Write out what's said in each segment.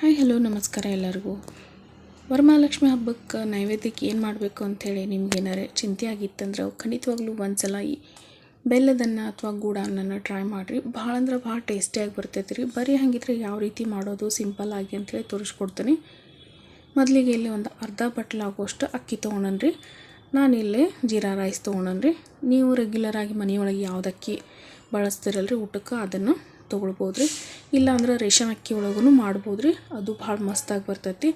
Hi, hello, ನಮಸ್ಕಾರ ಎಲ್ಲರಿಗೂ. ವರಮಹಾಲಕ್ಷ್ಮಿ ಹಬ್ಬಕ್ಕೆ ನೈವೇದ್ಯಕ್ಕೆ ಏನು ಮಾಡಬೇಕು ಅಂಥೇಳಿ ನಿಮ್ಗೇನಾರೆ ಚಿಂತೆ ಆಗಿತ್ತಂದ್ರೆ ಖಂಡಿತವಾಗ್ಲೂ ಒಂದು ಸಲ ಈ ಬೆಲ್ಲದನ್ನ ಅಥವಾ ಗೂಡ ಅನ್ನನ ಟ್ರೈ ಮಾಡಿರಿ. ಭಾಳ ಅಂದ್ರೆ ಭಾಳ ಟೇಸ್ಟಿಯಾಗಿ ಬರ್ತೈತೆ ರೀ. ಬರೀ ಹಾಗಿದ್ರೆ ಯಾವ ರೀತಿ ಮಾಡೋದು ಸಿಂಪಲ್ ಆಗಿ ಅಂತೇಳಿ ತೋರಿಸ್ಕೊಡ್ತೀನಿ. ಮೊದಲಿಗೆ ಇಲ್ಲಿ ಒಂದು ಅರ್ಧ ಬಟ್ಲಾಗುವಷ್ಟು ಅಕ್ಕಿ ತೊಗೊಂಡ್ರಿ ನಾನಿಲ್ಲಿ ಜೀರಾ ರೈಸ್ ತೊಗೊಂಡ್ರಿ ನೀವು ರೆಗ್ಯುಲರಾಗಿ ಮನೆಯೊಳಗೆ ಯಾವುದಕ್ಕಿ ಅಕ್ಕಿ ಬಳಸ್ತಿರಲ್ರಿ ಊಟಕ್ಕೆ, ಅದನ್ನು ತೊಗೊಳ್ಬೋದು ರೀ ಇಲ್ಲಾಂದ್ರೆ ರೇಷನ್ ಅಕ್ಕಿ ಒಳಗೂ ಮಾಡ್ಬೋದು ರೀ ಅದು ಭಾಳ ಮಸ್ತಾಗಿ ಬರ್ತೈತಿ.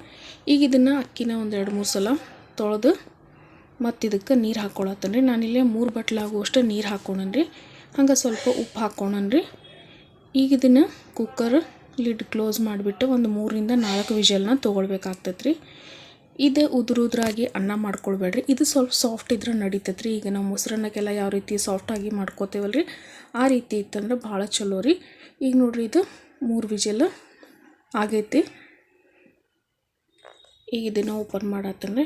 ಈಗ ಇದನ್ನು ಅಕ್ಕಿನ ಒಂದು ಎರಡು ಮೂರು ಸಲ ತೊಳೆದು ಮತ್ತು ಇದಕ್ಕೆ ನೀರು ಹಾಕ್ಕೊಳತ್ತೇನೆ ರೀ ನಾನಿಲ್ಲೇ ಮೂರು ಬಟ್ಲಾಗುವಷ್ಟು ನೀರು ಹಾಕ್ಕೊಂಡ್ರಿ ಹಂಗೆ ಸ್ವಲ್ಪ ಉಪ್ಪು ಹಾಕ್ಕೊಂಡ್ರಿ ಈಗ ಇದನ್ನು ಕುಕ್ಕರ್ ಲಿಡ್ ಕ್ಲೋಸ್ ಮಾಡಿಬಿಟ್ಟು ಒಂದು ಮೂರರಿಂದ ನಾಲ್ಕು ವಿಜಲ್ನ ತೊಗೊಳ್ಬೇಕಾಗ್ತೈತೆ ರೀ ಇದು ಉದುರುದ್ರಾಗಿ ಅನ್ನ ಮಾಡ್ಕೊಳ್ಬೇಡ್ರಿ. ಇದು ಸ್ವಲ್ಪ ಸಾಫ್ಟ್ ಇದ್ರೆ ನಡೀತೈತೆ ಈಗ ನಾವು ಮೊಸರನ್ನಕ್ಕೆಲ್ಲ ಯಾವ ರೀತಿ ಸಾಫ್ಟಾಗಿ ಮಾಡ್ಕೋತೇವಲ್ಲ ರೀ ಆ ರೀತಿ ಇತ್ತಂದ್ರೆ ಭಾಳ ಚಲೋ ರೀ. ಈಗ ನೋಡ್ರಿ ಇದು ಮೂರು ವಿಜಲ್ ಆಗೈತಿ. ಈಗ ಇದನ್ನು ಓಪನ್ ಮಾಡತ್ತಂದ್ರೆ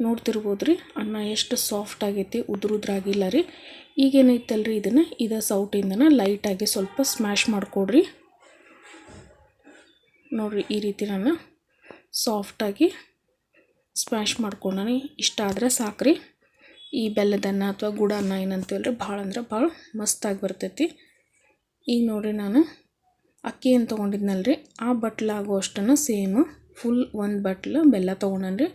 ನೋಡ್ತಿರ್ಬೋದು ರೀ ಅನ್ನ ಎಷ್ಟು ಸಾಫ್ಟ್ ಆಗೈತಿ, ಉದುರುದ್ರಾಗಿಲ್ಲ ರೀ. ಈಗೇನೈತಲ್ರಿ ಇದನ್ನು? ಇದು ಸೌಟಿಂದನ ಲೈಟಾಗಿ ಸ್ವಲ್ಪ ಸ್ಮ್ಯಾಶ್ ಮಾಡಿಕೊಡ್ರಿ. ನೋಡಿರಿ ಈ ರೀತಿ ನಾನು ಸಾಫ್ಟಾಗಿ ಸ್ಮ್ಯಾಶ್ ಮಾಡ್ಕೊಂಡಾನೆ. ಇಷ್ಟ ಆದರೆ ಸಾಕ್ರಿ. ಈ ಬೆಲ್ಲದನ್ನ ಅಥವಾ ಗುಡ ಅನ್ನ ರೀ ಭಾಳ ಅಂದ್ರೆ ಭಾಳ ಮಸ್ತಾಗಿ ಬರ್ತೈತಿ. ಈಗ ನೋಡಿರಿ ನಾನು ಅಕ್ಕಿ ಏನು ರೀ ಆ ಬಟ್ಲಾಗುವಷ್ಟನ್ನು ಸೇಮ್ ಫುಲ್ ಒಂದು ಬಟ್ಲು ಬೆಲ್ಲ ತೊಗೊಂಡ್ರಿ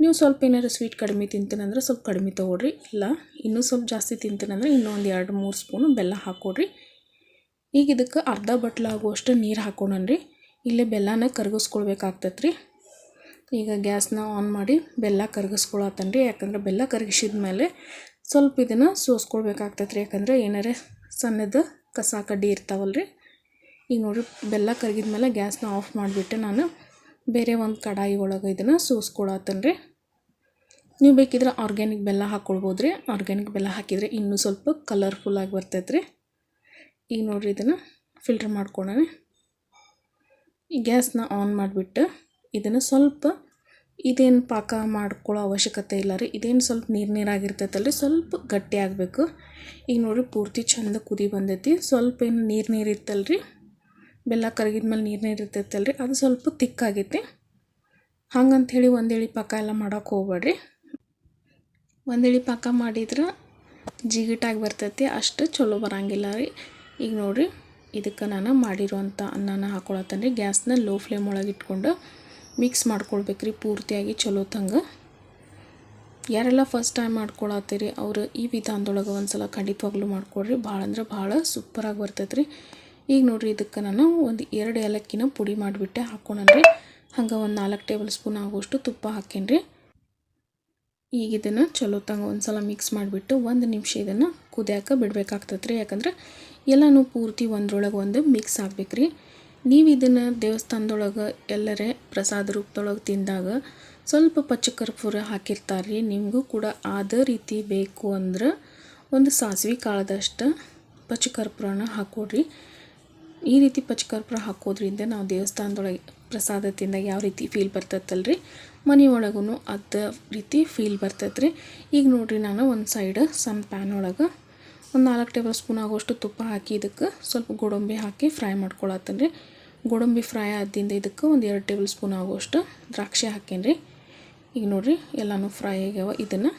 ನೀವು ಸ್ವಲ್ಪ ಏನಾರು ಸ್ವೀಟ್ ಕಡಿಮೆ ತಿಂತೀನಂದ್ರೆ ಸ್ವಲ್ಪ ಕಡಿಮೆ ತೊಗೊಳ್ರಿ. ಇಲ್ಲ, ಇನ್ನೂ ಸ್ವಲ್ಪ ಜಾಸ್ತಿ ತಿಂತೀನಂದ್ರೆ ಇನ್ನೂ ಒಂದು ಎರಡು ಮೂರು ಸ್ಪೂನು ಬೆಲ್ಲ ಹಾಕ್ಕೊಡ್ರಿ ಈಗ ಇದಕ್ಕೆ ಅರ್ಧ ಬಟ್ಲಾಗುವಷ್ಟು ನೀರು ಹಾಕ್ಕೊಂಡ್ರಿ ಇಲ್ಲೇ ಬೆಲ್ಲನ ಕರಗಿಸ್ಕೊಳ್ಬೇಕಾಗ್ತೈತೆ ರೀ ಈಗ ಗ್ಯಾಸ್ನ ಆನ್ ಮಾಡಿ ಬೆಲ್ಲ ಕರಗಿಸ್ಕೊಳತ್ತನ್ರಿ. ರೀ ಯಾಕಂದ್ರೆ ಬೆಲ್ಲ ಕರಗಿಸಿದ ಮೇಲೆ ಸ್ವಲ್ಪ ಇದನ್ನು ಸೋಸ್ಕೊಳ್ಬೇಕಾಗ್ತೈತೆ ರೀ ಯಾಕಂದ್ರೆ ಏನಾರೇ ಸಣ್ಣದು ಕಸ ಕಡ್ಡಿ ಇರ್ತಾವಲ್ಲ ರೀ ಈಗ ನೋಡಿರಿ, ಬೆಲ್ಲ ಕರಗಿದ ಮೇಲೆ ಗ್ಯಾಸ್ನ ಆಫ್ ಮಾಡಿಬಿಟ್ಟು ನಾನು ಬೇರೆ ಒಂದು ಕಡಾಯಿ ಒಳಗೆ ಇದನ್ನು ಸೋಸ್ಕೊಳತ್ತೇನೆ ರೀ ನೀವು ಬೇಕಿದ್ರೆ ಆರ್ಗ್ಯಾನಿಕ್ ಬೆಲ್ಲ ಹಾಕ್ಕೊಳ್ಬೋದು ರೀ ಆರ್ಗ್ಯಾನಿಕ್ ಬೆಲ್ಲ ಹಾಕಿದರೆ ಇನ್ನೂ ಸ್ವಲ್ಪ ಕಲರ್ಫುಲ್ಲಾಗಿ ಬರ್ತೈತೆ ರೀ ಈಗ ನೋಡಿರಿ ಇದನ್ನು ಫಿಲ್ಟ್ರ್ ಮಾಡ್ಕೊಳ್ಳೋಣ ಈ ಗ್ಯಾಸ್ನ ಆನ್ ಮಾಡಿಬಿಟ್ಟು ಇದನ್ನು ಸ್ವಲ್ಪ ಇದೇನು ಪಾಕ ಮಾಡ್ಕೊಳ್ಳೋ ಅವಶ್ಯಕತೆ ಇಲ್ಲ ರೀ. ಇದೇನು ಸ್ವಲ್ಪ ನೀರು ನೀರಾಗಿರ್ತೈತಲ್ಲ ರೀ ಸ್ವಲ್ಪ ಗಟ್ಟಿ ಆಗಬೇಕು. ಈಗ ನೋಡಿರಿ, ಪೂರ್ತಿ ಚಂದ ಕುದಿ ಬಂದೈತಿ. ಸ್ವಲ್ಪ ಏನು ನೀರು ನೀರು ಇತ್ತಲ್ಲ ರೀ ಬೆಲ್ಲ ಕರಗಿದ ನೀರು ನೀರು ಇರ್ತೈತಲ್ಲ ರೀ ಅದು ಸ್ವಲ್ಪ ತಿಕ್ಕಾಗೈತಿ ಹಂಗಂಥೇಳಿ ಒಂದೇಳಿ ಪಾಕ ಎಲ್ಲ ಮಾಡೋಕೆ ಹೋಗ್ಬೇಡ್ರಿ. ಒಂದೇಳಿ ಪಾಕ ಮಾಡಿದ್ರೆ ಜಿಗಿಟಾಗಿ ಬರ್ತೈತಿ, ಅಷ್ಟು ಚಲೋ ಬರೋಂಗಿಲ್ಲ ರೀ. ಈಗ ನೋಡಿರಿ, ಇದಕ್ಕೆ ನಾನು ಮಾಡಿರುವಂಥ ಅನ್ನನ ಹಾಕೊಳತ್ತೇನೆ ರೀ ಗ್ಯಾಸ್ನ ಲೋ ಫ್ಲೇಮ್ ಒಳಗೆ ಇಟ್ಕೊಂಡು ಮಿಕ್ಸ್ ಮಾಡ್ಕೊಳ್ಬೇಕ್ರಿ ಪೂರ್ತಿಯಾಗಿ ಚಲೋ ತಂಗ. ಯಾರೆಲ್ಲ ಫಸ್ಟ್ ಟೈಮ್ ಮಾಡ್ಕೊಳತ್ತೀರಿ, ಅವರು ಈ ವಿಧಾನದೊಳಗೆ ಒಂದು ಸಲ ಖಂಡಿತವಾಗ್ಲೂ ಮಾಡ್ಕೊಳ್ರಿ ಭಾಳ ಅಂದ್ರೆ ಭಾಳ ಸೂಪರಾಗಿ ಬರ್ತೈತೆ ಈಗ ನೋಡಿರಿ ಇದಕ್ಕೆ ನಾನು ಒಂದು ಎರಡು ಏಲಕ್ಕಿನ ಪುಡಿ ಮಾಡಿಬಿಟ್ಟೆ ಹಾಕ್ಕೊಂಡ್ರಿ ಹಂಗೆ ಒಂದು ನಾಲ್ಕು ಟೇಬಲ್ ಸ್ಪೂನ್ ಆಗುವಷ್ಟು ತುಪ್ಪ ಹಾಕೇನ್ರಿ. ಈಗ ಇದನ್ನು ಚಲೋ ತಂಗ ಒಂದು ಸಲ ಮಿಕ್ಸ್ ಮಾಡಿಬಿಟ್ಟು ಒಂದು ನಿಮಿಷ ಇದನ್ನು ಕುದಿಯಾಕ ಬಿಡಬೇಕಾಗ್ತತ್ರಿ. ಯಾಕಂದ್ರೆ ಎಲ್ಲನೂ ಪೂರ್ತಿ ಒಂದ್ರೊಳಗೆ ಒಂದು ಮಿಕ್ಸ್ ಆಗ್ಬೇಕು ನೀವು ಇದನ್ನು ದೇವಸ್ಥಾನದೊಳಗೆ ಎಲ್ಲರೇ ಪ್ರಸಾದ ರೂಪದೊಳಗೆ ತಿಂದಾಗ ಸ್ವಲ್ಪ ಪಚ್ಚ ಕರ್ಪೂರ ಹಾಕಿರ್ತಾರೆ ರೀ ನಿಮಗೂ ಕೂಡ ಆದ ರೀತಿ ಬೇಕು ಅಂದ್ರೆ ಒಂದು ಸಾಸಿವೆ ಕಾಳದಷ್ಟು ಪಚ್ಚ ಕರ್ಪೂರನ ಹಾಕ್ಕೊಡ್ರಿ ಈ ರೀತಿ ಪಚ್ಚ ಕರ್ಪೂರ ಹಾಕೋದ್ರಿಂದ ನಾವು ದೇವಸ್ಥಾನದೊಳಗೆ ಪ್ರಸಾದ ತಿಂದಾಗ ಯಾವ ರೀತಿ ಫೀಲ್ ಬರ್ತೈತಲ್ರಿ? ಮನೆಯೊಳಗೂ ಅದ ರೀತಿ ಫೀಲ್ ಬರ್ತೈತೆ ರೀ ಈಗ ನೋಡಿರಿ ನಾನು ಒಂದು ಸೈಡ್ ಸಮ್ ಪ್ಯಾನ್ ಒಳಗೆ ಒಂದು ನಾಲ್ಕು ಟೇಬಲ್ ಸ್ಪೂನ್ ಆಗೋಷ್ಟು ತುಪ್ಪ ಹಾಕಿ ಇದಕ್ಕೆ ಸ್ವಲ್ಪ ಗೋಡಂಬಿ ಹಾಕಿ ಫ್ರೈ ಮಾಡ್ಕೊಳತ್ತೀನಿ ರೀ ಗೋಡಂಬಿ ಫ್ರೈ ಆದ್ದಿಂದ ಇದಕ್ಕೆ ಒಂದು ಎರಡು ಟೇಬಲ್ ಸ್ಪೂನ್ ಆಗುವಷ್ಟು ದ್ರಾಕ್ಷಿ ಹಾಕೇನಿ ಈಗ ನೋಡಿರಿ, ಎಲ್ಲನೂ ಫ್ರೈ ಆಗ್ಯಾವ. ಇದನ್ನು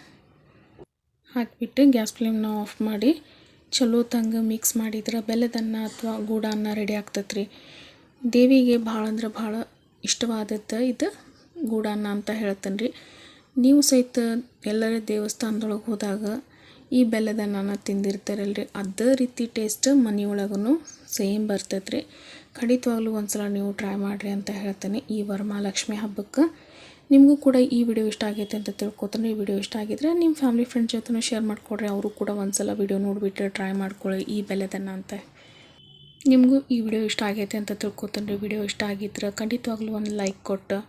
ಹಾಕಿಬಿಟ್ಟು ಗ್ಯಾಸ್ ಫ್ಲೇಮ್ನ ಆಫ್ ಮಾಡಿ ಚಲೋ ತಂಗ ಮಿಕ್ಸ್ ಮಾಡಿದ್ರೆ ಬೆಲ್ಲದನ್ನ ಅಥವಾ ಗೂಡನ್ನ ರೆಡಿ ಆಗ್ತೈತೆ ದೇವಿಗೆ ಭಾಳ ಅಂದ್ರೆ ಭಾಳ ಇಷ್ಟವಾದದ್ದು ಇದು ಗೂಡನ್ನ ಅಂತ ಹೇಳ್ತೇನೆ ರೀ ನೀವು ಸಹಿತ ಎಲ್ಲರ ದೇವಸ್ಥಾನದೊಳಗೆ ಹೋದಾಗ ಈ ಬೆಲ್ಲದನ್ನ ತಿಂದಿರ್ತಾರಲ್ರಿ. ಅದೇ ರೀತಿ ಟೇಸ್ಟ್ ಮನೆಯೊಳಗೂ ಸೇಮ್ ಬರ್ತೈತೆ ರೀ ಖಂಡಿತವಾಗ್ಲೂ ಒಂದು ಸಲ ನೀವು ಟ್ರೈ ಮಾಡಿರಿ ಅಂತ ಹೇಳ್ತೇನೆ ಈ ವರಮಹಾಲಕ್ಷ್ಮಿ ಹಬ್ಬಕ್ಕೆ. ನಿಮಗೂ ಕೂಡ ಈ ವಿಡಿಯೋ ಇಷ್ಟ ಆಗೈತೆ ಅಂತ ತಿಳ್ಕೊತಾನೆ. ಈ ವಿಡಿಯೋ ಇಷ್ಟ ಆಗಿದ್ರೆ ನಿಮ್ಮ ಫ್ಯಾಮಿಲಿ ಫ್ರೆಂಡ್ಸ್ ಜೊತೆ ಶೇರ್ ಮಾಡಿಕೊಡ್ರಿ. ಅವರು ಕೂಡ ಒಂದು ಸಲ ವಿಡಿಯೋ ನೋಡಿಬಿಟ್ರೆ ಟ್ರೈ ಮಾಡ್ಕೊಳ್ಳಿ ಈ ಬೆಲೆದನ್ನು ಅಂತ. ನಿಮಗೂ ಈ ವಿಡಿಯೋ ಇಷ್ಟ ಆಗೈತೆ ಅಂತ ತಿಳ್ಕೊತಾನೆ. ವಿಡಿಯೋ ಇಷ್ಟ ಆಗಿದ್ರೆ ಖಂಡಿತವಾಗ್ಲೂ ಒಂದು ಲೈಕ್ ಕೊಟ್ಟು.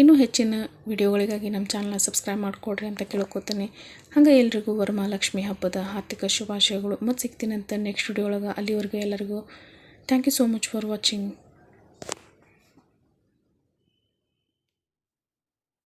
ಇನ್ನೂ ಹೆಚ್ಚಿನ ವಿಡಿಯೋಗಳಿಗಾಗಿ ನಮ್ಮ ಚಾನಲ್ನ ಸಬ್ಸ್ಕ್ರೈಬ್ ಮಾಡಿಕೊಡ್ರಿ ಅಂತ ಕೇಳ್ಕೊತೀನಿ. ಹಾಗೆ ಎಲ್ರಿಗೂ ವರಮಹಾಲಕ್ಷ್ಮಿ ಹಬ್ಬದ ಆರ್ಥಿಕ ಶುಭಾಶಯಗಳು. ಮತ್ತು ಸಿಗ್ತೀನಂತ ನೆಕ್ಸ್ಟ್ ವಿಡಿಯೋ ಒಳಗೆ. ಅಲ್ಲಿವರೆಗೂ ಎಲ್ಲರಿಗೂ thank you so much for watching